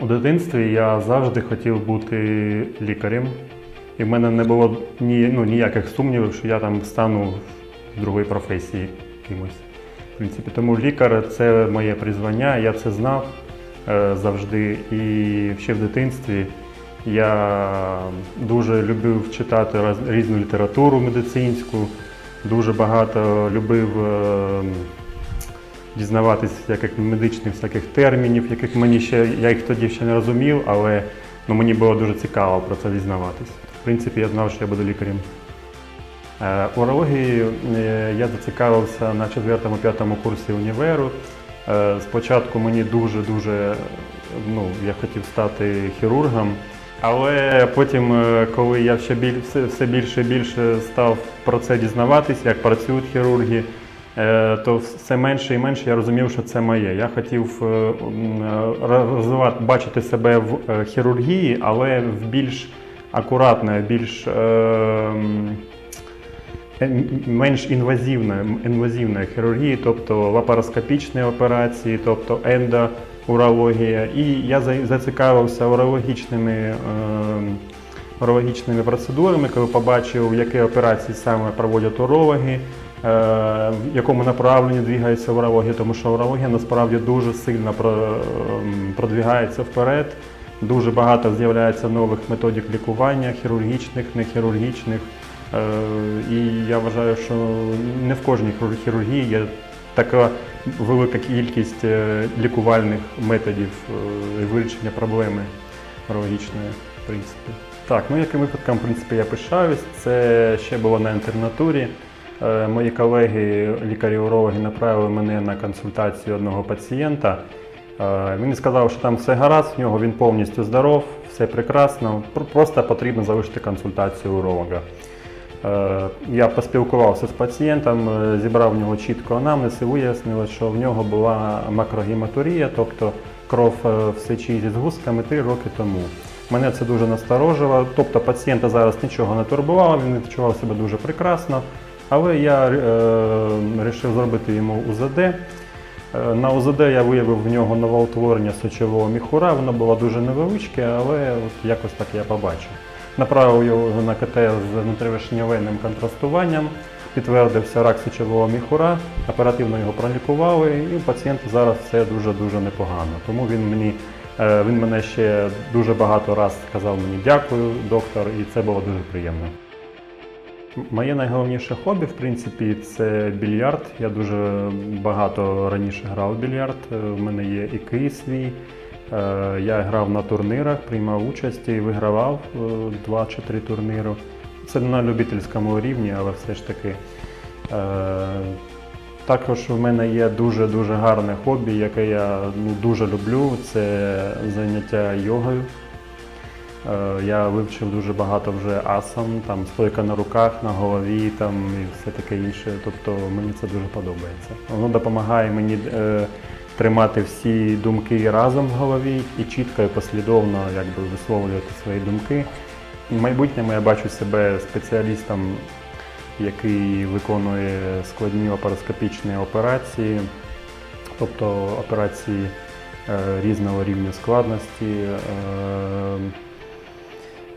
У дитинстві я завжди хотів бути лікарем, і в мене не було ні, ну, ніяких сумнівів, що я там стану в другої професії кимось. В принципі, тому лікар це моє призвання, я це знав е, завжди. І ще в дитинстві я дуже любив читати різну літературу медицинську, дуже багато любив. е, дізнаватись яких медичних всяких термінів, яких мені ще я їх тоді ще не розумів, але ну, мені було дуже цікаво про це дізнаватись. В принципі, я знав, що я буду лікарем. Е, Урології е, я зацікавився на 4-5 курсі універу. Е, Спочатку мені дуже-дуже ну, я хотів стати хірургом. Але потім, коли я ще біль, все, більше і більше став про це дізнаватись, як працюють хірурги, то все менше і менше я розумів, що це моє. Я хотів е, е, розвивати, бачити себе в е, хірургії, але в більш акуратної, більш е, е, менш інвазивної, інвазивної хірургії, тобто лапароскопічні операції, тобто ендоурологія. І я зацікавився урологічними, е, урологічними процедурами, коли побачив, які операції саме проводять урологи, е, в якому направленні двигається урологія, тому що урологія насправді дуже сильно ем, продвигається вперед. Дуже багато з'являється нових методик лікування, хірургічних, нехірургічних. Е, І я вважаю, що не в кожній хірургії є така велика кількість е, лікувальних методів е, вирішення проблеми урологічної, в принципі. Так, ну яким випадком, в принципі, я пишаюсь. Це ще було на інтернатурі. Е, Мої колеги, лікарі-урологи, направили мене на консультацію одного пацієнта. Е, Він сказав, що там все гаразд, в нього він повністю здоров, все прекрасно. Просто потрібно залишити консультацію уролога. Е, Я поспілкувався з пацієнтом, зібрав в нього чітко анамнез і вияснило, що в нього була макрогематурія, тобто кров в сечі зі згустками 3 роки тому. Мене це дуже насторожило. Тобто пацієнта зараз нічого не турбувало, він відчував себе дуже прекрасно. Але я вирішив зробити йому УЗД. Е, На УЗД я виявив в нього новоутворення сечового міхура, воно було дуже невеличке, але от якось так я побачив. Направив його на КТ з внутрішньовенним контрастуванням, підтвердився рак сечового міхура, оперативно його пролікували, і у пацієнта зараз все дуже-дуже непогано. Тому він мені е, він мене ще дуже багато разів сказав мені дякую, доктор, і це було дуже приємно. Моє найголовніше хобі, в принципі, це більярд. Я дуже багато раніше грав в більярд. Е, У мене є і кий свій. Е, Я грав на турнірах, приймав участь і вигравав е, два чи три турніри. Це на любительському рівні, але все ж таки. Е, Також в мене є дуже-дуже гарне хобі, яке я ну, дуже люблю. Це заняття йогою. Е, Я вивчив дуже багато вже асан, там стойка на руках, на голові там, і все таке інше. Тобто мені це дуже подобається. Воно допомагає мені е, тримати всі думки разом в голові і чітко і послідовно якби, висловлювати свої думки. В майбутньому я бачу себе спеціалістом, який виконує складні лапароскопічні операції, тобто операції е, різного рівня складності. е,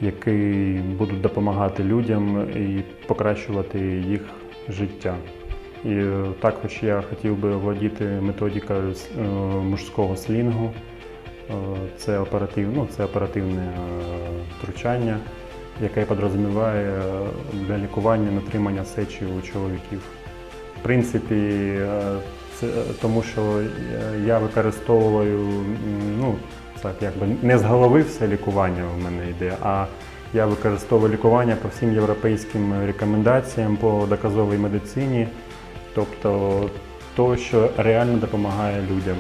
які будуть допомагати людям і покращувати їх життя. І е, також я хотів би володіти методикою е, мужського слінгу. Е, Це, оператив, ну, це оперативне втручання, яке підрозуміває е, для лікування натримання сечі у чоловіків. В принципі, це тому, що я використовую ну, так, якби не з голови все лікування в мене йде, а я використовую лікування по всім європейським рекомендаціям по доказовій медицині, тобто то, що реально допомагає людям.